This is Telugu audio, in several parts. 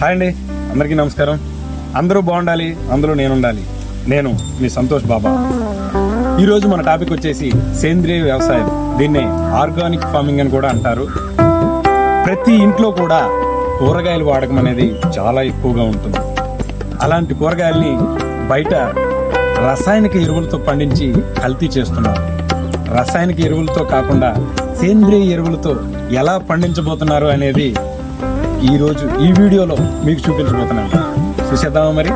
హాయ్ అండి. అందరికీ నమస్కారం. అందరూ బాగుండాలి అందులో నేను ఉండాలి నేను మీ సంతోష్ బాబా. ఈరోజు మన టాపిక్ వచ్చేసి సేంద్రియ వ్యవసాయం. దీన్ని ఆర్గానిక్ ఫార్మింగ్ అని కూడా అంటారు. ప్రతి ఇంట్లో కూడా కూరగాయలు వాడకం అనేది చాలా ఎక్కువగా ఉంటుంది. అలాంటి కూరగాయల్ని బయట రసాయనిక ఎరువులతో పండించి కల్తీ చేస్తున్నారు. రసాయనిక ఎరువులతో కాకుండా సేంద్రియ ఎరువులతో ఎలా పండించబోతున్నారు అనేది ఈరోజు ఈ వీడియోలో మీకు చూపించబోతున్నాను. చూసేద్దామా మరి?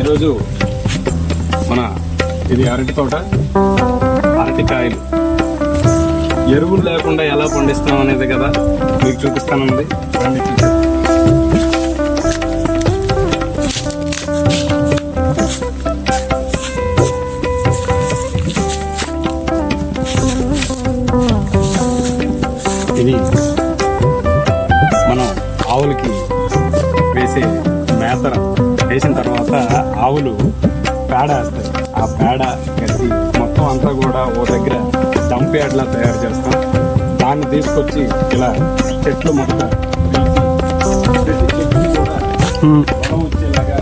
ఈరోజు మన ఇది అరటి తోట అరటికాయలు ఎరువులు లేకుండా ఎలా పండిస్తాం అనేది కదా మీకు చూపిస్తానండి. ఆవులకి వేసే మేత వేసిన తర్వాత ఆవులు పేడ వేస్తాయి. ఆ పేడ గడ్డి మొత్తం అంతా కూడా ఓ దగ్గర డంప్ యార్డ్లా తయారు చేస్తాం. దాన్ని తీసుకొచ్చి ఇలా చెట్లు మొత్తం వచ్చేలాగా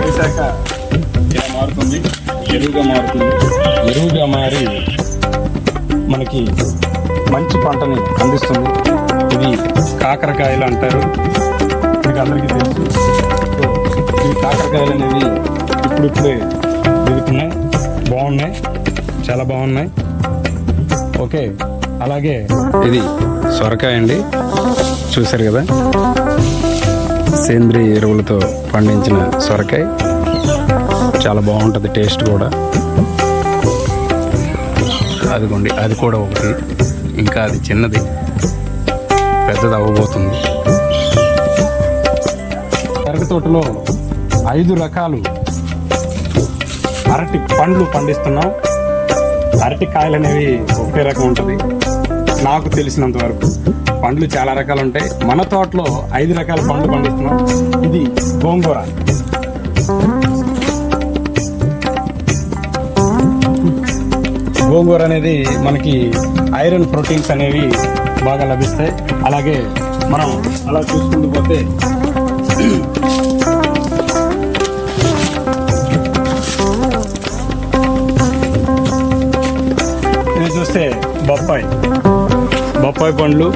వేశాక ఇలా మారుతుంది. ఎరువుగా మారుతుంది. ఎరువుగా మారి మనకి మంచి పంటని అందిస్తుంది. ఇది కాకరకాయలు అంటారు. మీకు అందరికీ తెలుసు. ఈ కాకరకాయలు అనేవి ఇప్పుడిప్పుడే దిగుతున్నాయి బాగున్నాయి. చాలా బాగున్నాయి. ఓకే. అలాగే ఇది సొరకాయ అండి. చూశారు కదా? సేంద్రియ ఎరువులతో పండించిన సొరకాయ. చాలా బాగుంటుంది టేస్ట్ కూడా. అదిగోండి అది కూడా ఒకటి. ఇంకా అది చిన్నది. పెద్దది అవ్వబోతుంది. అరటి తోటలో ఐదు రకాలు అరటి పండ్లు పండిస్తున్నాం. అరటి కాయలు అనేవి ఒకే రకం ఉంటుంది. నాకు తెలిసినంత వరకు పండ్లు చాలా రకాలు ఉంటాయి. మన తోటలో ఐదు రకాల పండ్లు పండిస్తున్నాం. ఇది గోంగూర. గోంగూర అనేది మనకి ఐరన్ ప్రోటీన్స్ అనేవి బాగా లభిస్తాయి. అలాగే మనం అలా చూసుకుంటూ పోతే ఇది చూస్తే బొప్పాయి. బొప్పాయి పండ్లు.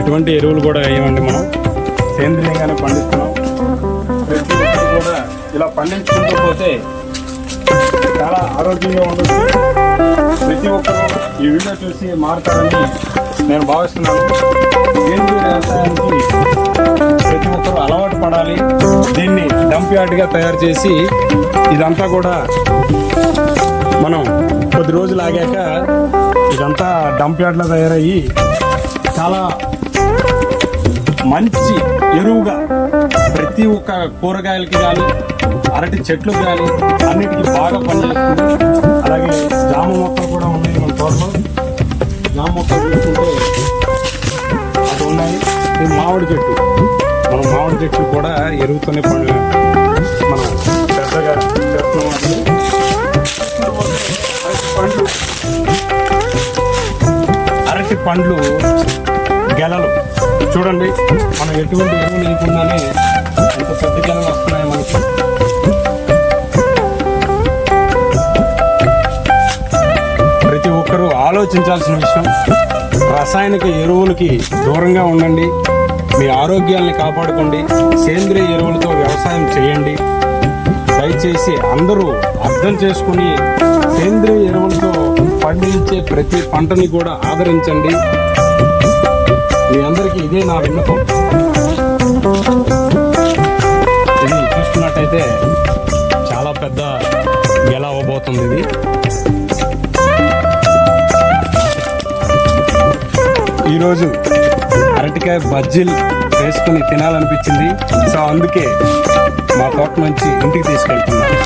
ఎటువంటి ఎరువులు కూడా వేయమండి మనం. సేంద్రియంగానే పండిస్తున్నాం. ప్రతి కూడా ఇలా పండించుకుంటూ పోతే చాలా ఆరోగ్యంగా ఉండొచ్చు. ప్రతి ఒక్కరూ ఈ వీడియో చూసి మారుతారని నేను భావిస్తున్నాను. సేంద్రీయ వ్యవసాయానికి ప్రతి ఒక్కరూ అలవాటు పడాలి. దీన్ని డంప్ యార్డ్గా తయారు చేసి ఇదంతా కూడా మనం కొద్ది రోజులు ఆగాక ఇదంతా డంప్ యార్డ్లో తయారయ్యి చాలా మంచి ఎరువుగా ప్రతి ఒక్క కూరగాయలకి కానీ అరటి చెట్లకు కానీ అన్నిటికీ బాగా పనిచేస్తుంది. అలాగే జామ మొక్కలు కూడా ఉన్నాయి మన తోటలో. జామ మొక్కలు చూసుకుంటే అది ఉన్నాయి. ఇది మామిడి చెట్టు. మన మామిడి చెట్టు కూడా ఎరుగుతూనే పండు మన పెద్దగా చేస్తున్నాం పండ్లు. అరటి పండ్లు గెలలు. చూడండి. మనం ఎటువంటి ఎరువు లేకుండానే ఎంత పెద్ద వస్తున్నాయి మనకి. ప్రతి ఒక్కరూ ఆలోచించాల్సిన విషయం రసాయనిక ఎరువులకి దూరంగా ఉండండి మీ ఆరోగ్యాన్ని కాపాడుకోండి సేంద్రియ ఎరువులతో వ్యవసాయం చేయండి. దయచేసి అందరూ అర్థం చేసుకుని సేంద్రియ ఎరువులతో పండించే ప్రతి పంటని కూడా ఆదరించండి. మీ అందరికీ ఇదే నా విన్నపం. ఇది చూసుకున్నట్టయితే చాలా పెద్ద గెల అవ్వబోతుంది ఇది. ఈరోజు అరటికాయ బజ్జీలు వేసుకుని తినాలనిపించింది. సో అందుకే మా తోట నుంచి ఇంటికి తీసుకెళ్తున్నాను.